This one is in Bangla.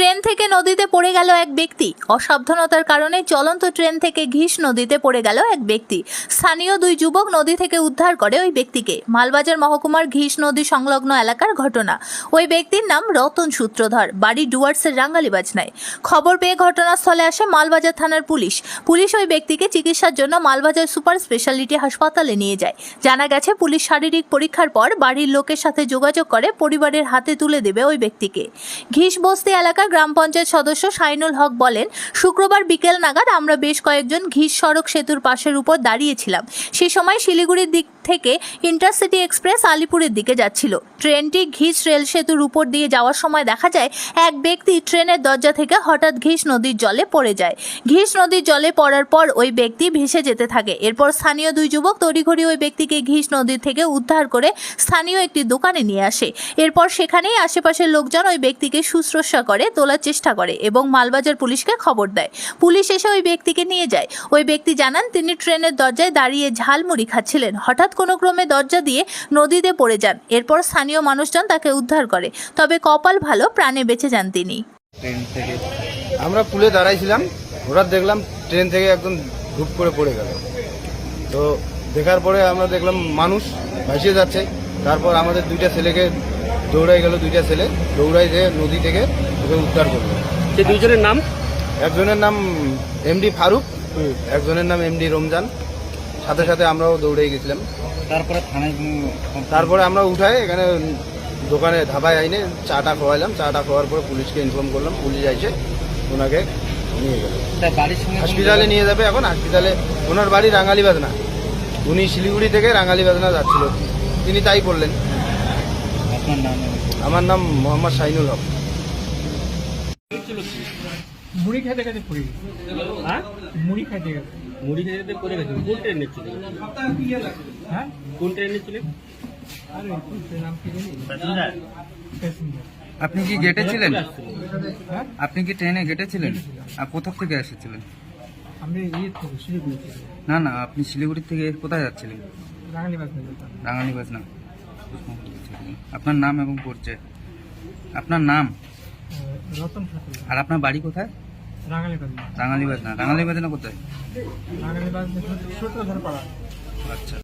ট্রেন থেকে নদীতে পড়ে গেল এক ব্যক্তি। অসাবধানতার কারণে চলন্ত ট্রেন থেকে ঘিস নদীতে পড়ে গেল এক ব্যক্তি। স্থানীয় দুই যুবক নদী থেকে উদ্ধার করে ওই ব্যক্তিকে। মালবাজার মহকুমার ঘিস নদী সংলগ্ন এলাকার ঘটনা। ওই ব্যক্তির নাম রতন সূত্রধর। বাড়ি ডুয়ার্সের রাঙ্গালি বাজনায় খবর পেয়ে ঘটনাস্থলে আসে মালবাজার থানার পুলিশ। পুলিশ ওই ব্যক্তিকে চিকিৎসার জন্য মালবাজার সুপার স্পেশালিটি হাসপাতালে নিয়ে যায়। জানা গেছে, পুলিশ শারীরিক পরীক্ষার পর বাড়ির লোকের সাথে যোগাযোগ করে পরিবারের হাতে তুলে দেবে ওই ব্যক্তিকে। ঘিস বস্তি এলাকার গ্রাম পঞ্চায়েত সদস্য শাইনুল হক বলেন, শুক্রবার বিকেল নাগাদ আমরা বেশ কয়েকজন ঘিস সড়ক সেতুর পাশের উপর দাঁড়িয়েছিলাম। সে সময় শিলিগুড়ির দিক থেকে ইন্টারসিটি এক্সপ্রেস আলিপুরের দিকে যাচ্ছিল। ট্রেনটি ঘিস রেল সেতুর উপর দিয়ে যাওয়ার সময় দেখা যায়, এক ব্যক্তি ট্রেনের দরজা থেকে হঠাৎ ঘিস নদীর জলে পড়ে যায়। ঘিস নদীর জলে পড়ার পর ওই ব্যক্তি ভেসে যেতে থাকে। এরপর স্থানীয় দুই যুবক তড়িঘড়ি ওই ব্যক্তিকে ঘিস নদীর থেকে উদ্ধার করে স্থানীয় একটি দোকানে নিয়ে আসে। এরপর সেখানেই আশেপাশের লোকজন ওই ব্যক্তিকে শুশ্রূষা করে, তোলার চেষ্টা করে এবং মালবাজার পুলিশকে খবর দেয়। পুলিশ এসে ওই ব্যক্তিকে নিয়ে যায়। ওই ব্যক্তি জানান, তিনি ট্রেনের দরজায় দাঁড়িয়ে ঝালমুড়ি খাচ্ছিলেন। হঠাৎ কোনো ক্রমে দরজা দিয়ে নদীতে পড়ে যান। এরপর স্থানীয় মানুষজন তাকে উদ্ধার করে। তবে কপাল ভালো প্রাণে বেঁচে যান তিনি। ট্রেন থেকে। আমরা পুলে দাঁড়াইছিলাম হঠাৎ দেখলাম ট্রেন থেকে একদম ধূপ করে পড়ে গেল। তো দেখার পরে আমরা দেখলাম মানুষ ভাসিয়ে যাচ্ছে। তারপর আমাদের দুইটা ছেলেকে দৌড়াই গেল দুইটা ছেলে দৌড়াই যে নদী থেকে ওকে উদ্ধার করল। সে দুইজনের নাম? একজনের নাম এমডি ফারুক একজনের নাম এমডি রমজান। সাথে সাথে আমরাও দৌড়ে গেছিলাম। তারপরে থানায় তারপরে আমরা উঠাই এখানে দোকানে ধাবায় আইনে চাটা খাওয়াইলাম। চাটা খাওয়ার পরে পুলিশকে ইনফর্ম করলাম পুলিশ আইসে ওনাকে নিয়ে গেল। তার বাড়ির সঙ্গে হসপিটালে নিয়ে যাবে এখন হসপিটালে ওনার বাড়ি রাঙ্গালি বাজনা উনি শিলিগুড়ি থেকে রাঙ্গালি বাজনা যাচ্ছিল। তিনি তাই নাম আমার নাম মোহাম্মদ শাহিনুল হক। মুড়ি পড়ে গেছে। হ্যাঁ? মুড়ি খাইতে গেছে মুড়ি খেতে পড়ে গেছে। কোন ট্রেনে ছিল হ্যাঁ? কোন ট্রেনে ছিল আরে ট্রেন নাম কি জানি প্যাসেঞ্জার প্যাসেঞ্জার আপনি কি গেটে ছিলেন? হ্যাঁ। আপনি কি ট্রেনে গেটে ছিলেন? আর কোথা থেকে এসেছিলেন? না না আপনি শিলিগুড়ি থেকে কোথায় যাচ্ছিলেন? রাঙালি বাজনা আপনার নাম এবং পরিচয়। আপনার নাম? রতন আর আপনার বাড়ি কোথায়? রাঙালি বাস রাঙালি বাজনা রাঙালি বাজনা কোথায় রাঙালি বাস ছোট ধর পাড়া আচ্ছা